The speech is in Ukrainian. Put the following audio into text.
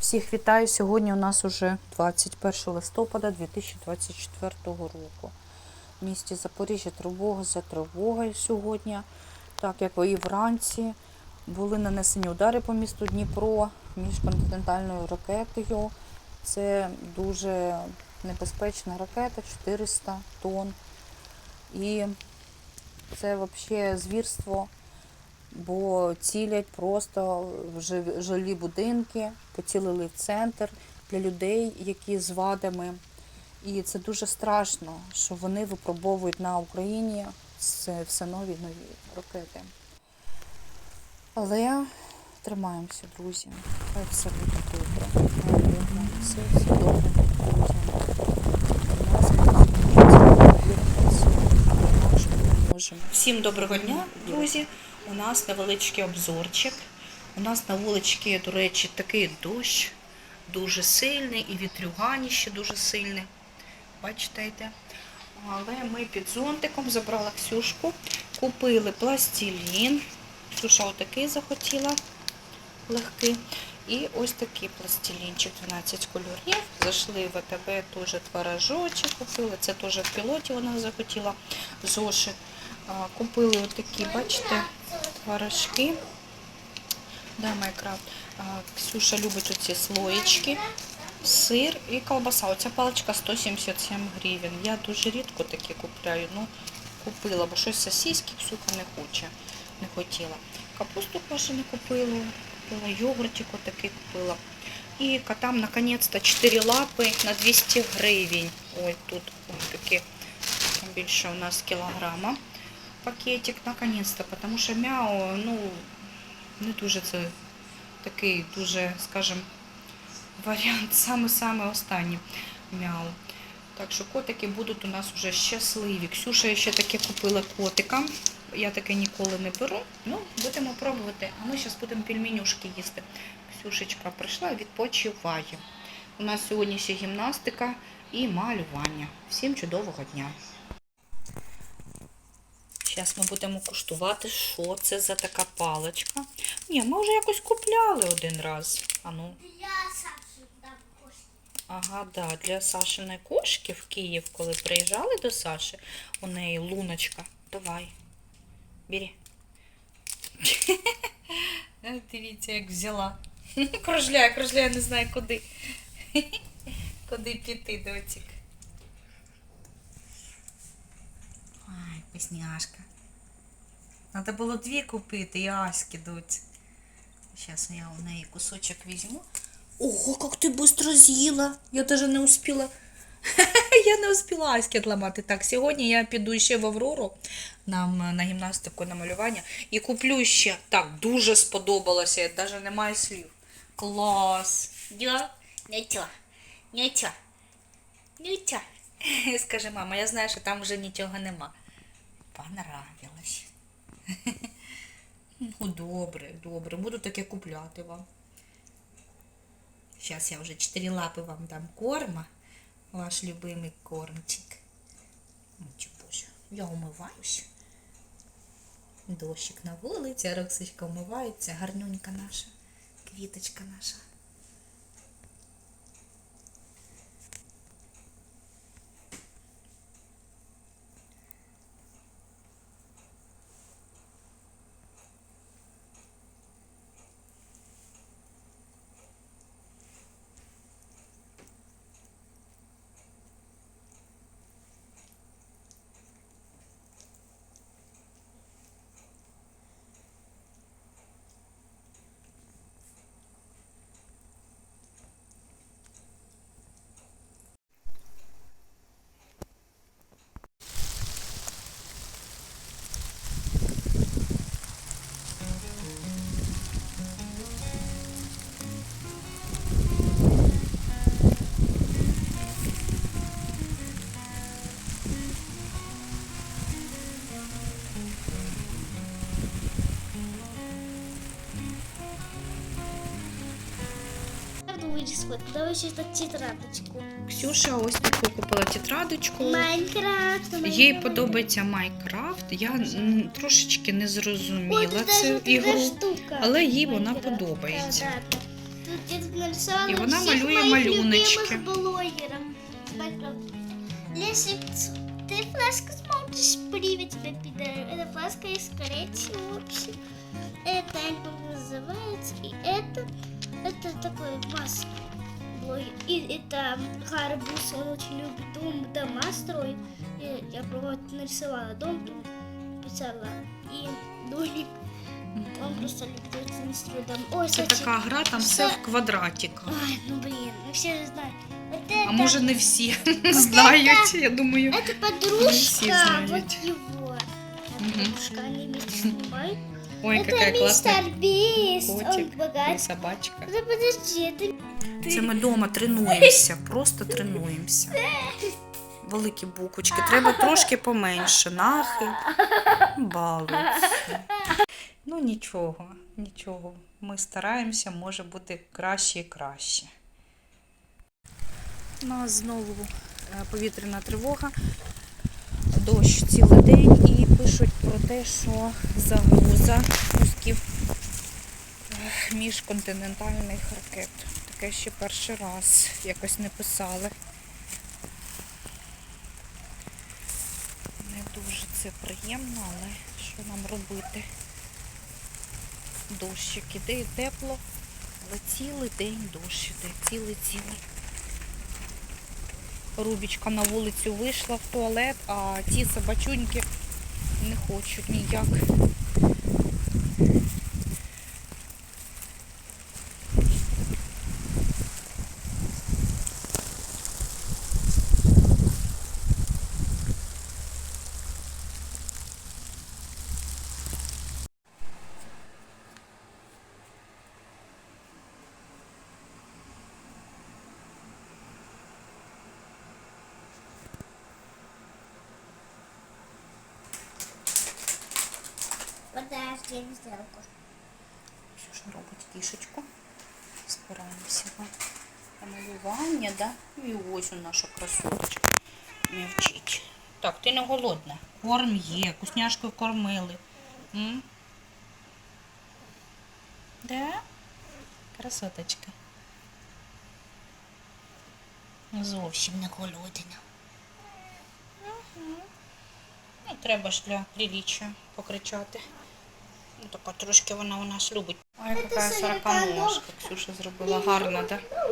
Всіх вітаю. Сьогодні у нас уже 21 листопада 2024 року. В місті Запоріжжя тривога за тривогою сьогодні. Так як і вранці були нанесені удари по місту Дніпро міжконтинентальною ракетою. Це дуже небезпечна ракета, 400 тонн. І це взагалі звірство бо цілять просто в жилі будинки, поцілили в центр для людей, які з вадами. І це дуже страшно, що вони випробовують на Україні все, нові нові ракети. Але тримаємося, друзі. Хай все буде добре. Все, все добре, друзі. Всім доброго дня, друзі. У нас невеличкий обзорчик. У нас на вуличці, до речі, такий дощ дуже сильний і вітрюгані ще дуже сильне. Бачите, йде. Але ми під зонтиком забрала Ксюшку, купили пластилін. Ксюша отакий захотіла легкий. І ось такий пластилінчик, 12 кольорів. Зайшли в ВТБ, теж творожочок купили. Це теж в пілоті вона захотіла зошит. Купили отакі, бачите, творожки. Да, Майкрафт. Ксюша любить оці слоєчки, сир і колбаса. Оця паличка 177 гривень. Я дуже рідко такі купляю. Ну, купила, бо щось сосиски Ксюха не хоче, не хотіла. Капусту квашену купила, купила йогуртик отакий купила. І котам наконец-то 4 лапи на 200 гривень. Ой, тут ось такі більше у нас кілограма пакетик наконец-то, потому що мяу, ну, не дуже це такий дуже, скажем, варіант саме-саме останній мяу. Так що котики будуть у нас вже щасливі. Ксюша ще таке купила котика. Я таке ніколи не беру. Ну, будемо пробувати. А ми зараз будемо пельменюшки їсти. Ксюшечка прийшла, відпочиває. У нас сьогодні ще гімнастика і малювання. Всім чудового дня! Зараз ми будемо куштувати, що це за така паличка. Ні, ми вже якось купляли один раз. А ну, Я Сашу дам кошти. ага, да, для Сашиної кошки в Київ, коли приїжджали до Саші, у неї луночка. Давай. Бери. Дивіться, як взяла. Кружляє, кружляє, не знаю куди. Куди піти, доцік. Ай, вкусняшка. Надо було дві купити, і Аськи доць. Сейчас я у неї кусочок візьму. Ого, как ти быстро з'їла. Я даже не успіла. я не успіла Аськи відламати. Так, сьогодні я піду ще в Аврору нам е, на гімнастику на малювання і куплю ще. Так, дуже сподобалося, я навіть немає слів. Клас. Я нічого. Нічого. Нічого. Скажи, мама, я знаю, що там вже нічого нема. Понравилось. Ну, добре, добре. Буду таке купляти вам. Зараз я вже чотири лапи вам дам корма. Ваш любимий кормчик. Боже, я умиваюсь. Дощик на вулиці, Роксичка умивається. Гарнюнька наша, квіточка наша. Вирізку. Давай ще так тетрадочку. Ксюша ось таку купила тетрадочку. Майнкрафт. Їй подобається Майнкрафт. Я м, трошечки не зрозуміла цю ігру, але їй вона подобається. Тут я тут нарисувала І вона всіх малює моїх малюночки. любимих блогерів з Майнкрафту. Лесик, ты флешку смотришь, привет тебе, пидор. Эта флешка из коричневого вообще. Это я не помню, как называется. И это, это такой маск И это Гарбус, он очень любит дом, дома строить. И я вот нарисовала дом, писала и домик. Он просто любит очень строить дом. Ой, Це кстати, така гра, там все в квадратиках. Ай, ну блин, ну все же знают. Вот А это, може не всі знають, я думаю. это все подружка знают. вот его. Подружка, они вместе снимают. Ой, это яка класна мистер Бист, он котик і богат. собачка. Да подожди, это... Це ми вдома тренуємося, просто тренуємося. Великі буквочки, треба трошки поменше. Нахи, балуються. Ну нічого, нічого. Ми стараємося, може бути краще і краще. У нас знову е, повітряна тривога, дощ цілий день і пишуть про те, що загроза пусків е, міжконтинентальних ракет. Таке ще перший раз якось не писали. Не дуже це приємно, але що нам робити? Дощик іде і тепло, але цілий день дощ іде, цілий-цілий. Рубічка на вулицю вийшла в туалет, а ті собачуньки не хочуть ніяк. Подожди. Що ж робить кішечку? Збираємося на малювання, да? І ось у наша красоточка мівчить. Так, ти не голодна. Корм є, вкусняшкою кормили. М? Да? Красоточка. Зовсім не голодна. Ну, треба ж для приліччя покричати. Ну, така трошки вона у нас любить. Ой, яка сороконожка Ксюша зробила гарно, так? Да?